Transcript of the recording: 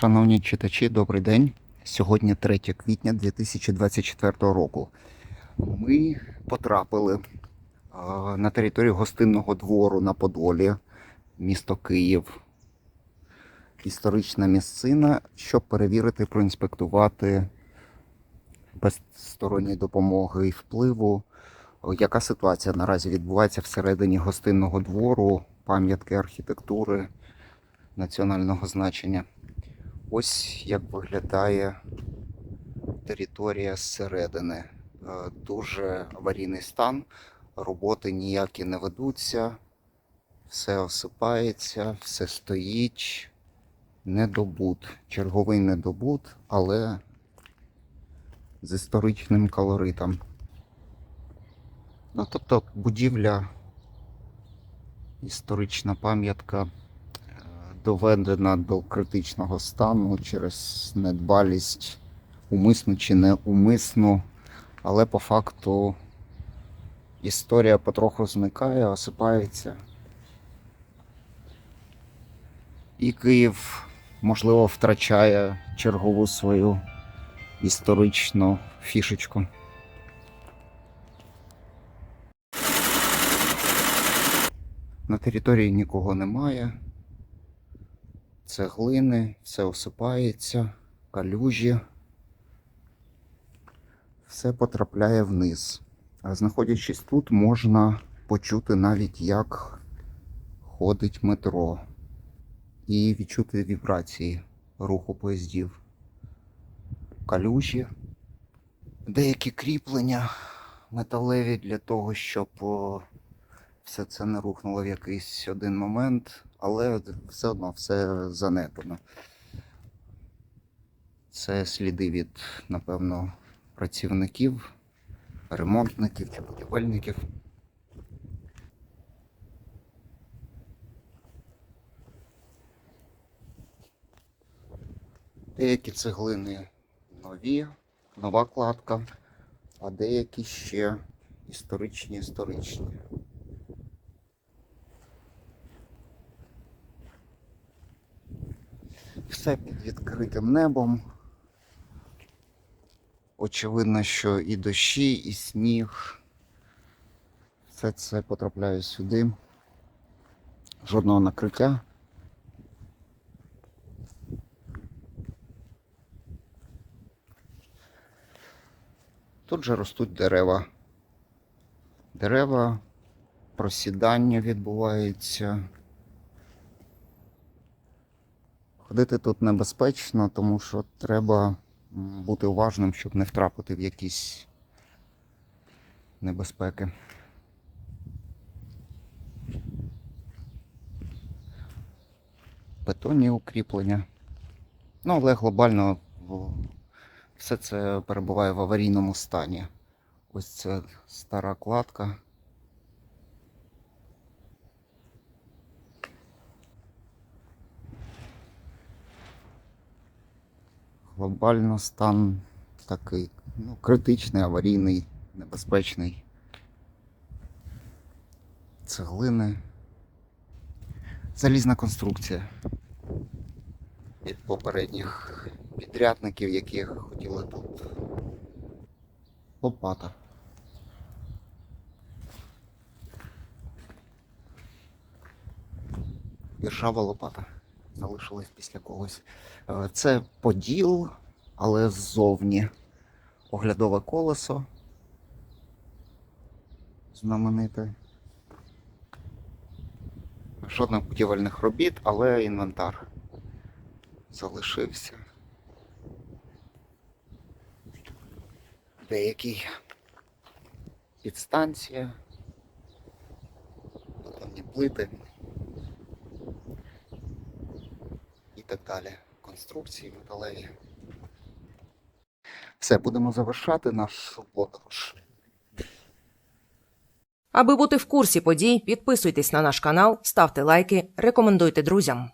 Шановні читачі, добрий день. Сьогодні 3 квітня 2024 року. Ми потрапили на територію гостинного двору на Подолі, місто Київ. Історична місцина, щоб перевірити, проінспектувати без сторонньої допомоги і впливу, яка ситуація наразі відбувається всередині гостинного двору, пам'ятки архітектури національного значення. Ось як виглядає територія зсередини. Е, Дуже аварійний стан, роботи ніякі не ведуться, все осипається, все стоїть. Недобут. Черговий недобут, але з історичним колоритом. Ну, тобто будівля, історична пам'ятка доведена до критичного стану через недбалість, умисну чи неумисну, але по факту історія потроху зникає, осипається. І Київ, можливо, втрачає чергову свою історичну фішечку. На території нікого немає. Цеглини, все осипається, калюжі. Все потрапляє вниз. А знаходячись тут, можна почути навіть, як ходить метро, і відчути вібрації руху поїздів. Калюжі, деякі кріплення металеві для того, щоб о, все це не рухнуло в якийсь один момент, але все одно все занепано. Це сліди від, напевно, працівників, ремонтників чи будівельників. Деякі цеглини нові, нова кладка, а деякі ще історичні історичні. Все під відкритим небом. Очевидно, що і дощі, і сніг. Все це потрапляє сюди. Жодного накриття. Тут же ростуть дерева. Дерева, просідання відбувається. Ходити тут небезпечно, тому що треба бути уважним, щоб не втрапити в якісь небезпеки. Бетонні укріплення. Ну, але глобально все це перебуває в аварійному стані. Ось це стара кладка. Глобально стан такий, ну, критичний, аварійний, небезпечний. Цеглини. Залізна конструкція від попередніх підрядників, які хотіли тут. Лопата. Іржава лопата залишилась після когось. Е, Це поділ, але ззовні. Оглядове колесо. Знамените. Жодних будівельних робіт, але інвентар залишився. Деякий підстанція, плити і так далі. Конструкції металеві. Все, будемо завершати нашу подорож. Аби бути в курсі подій, підписуйтесь на наш канал, ставте лайки, рекомендуйте друзям.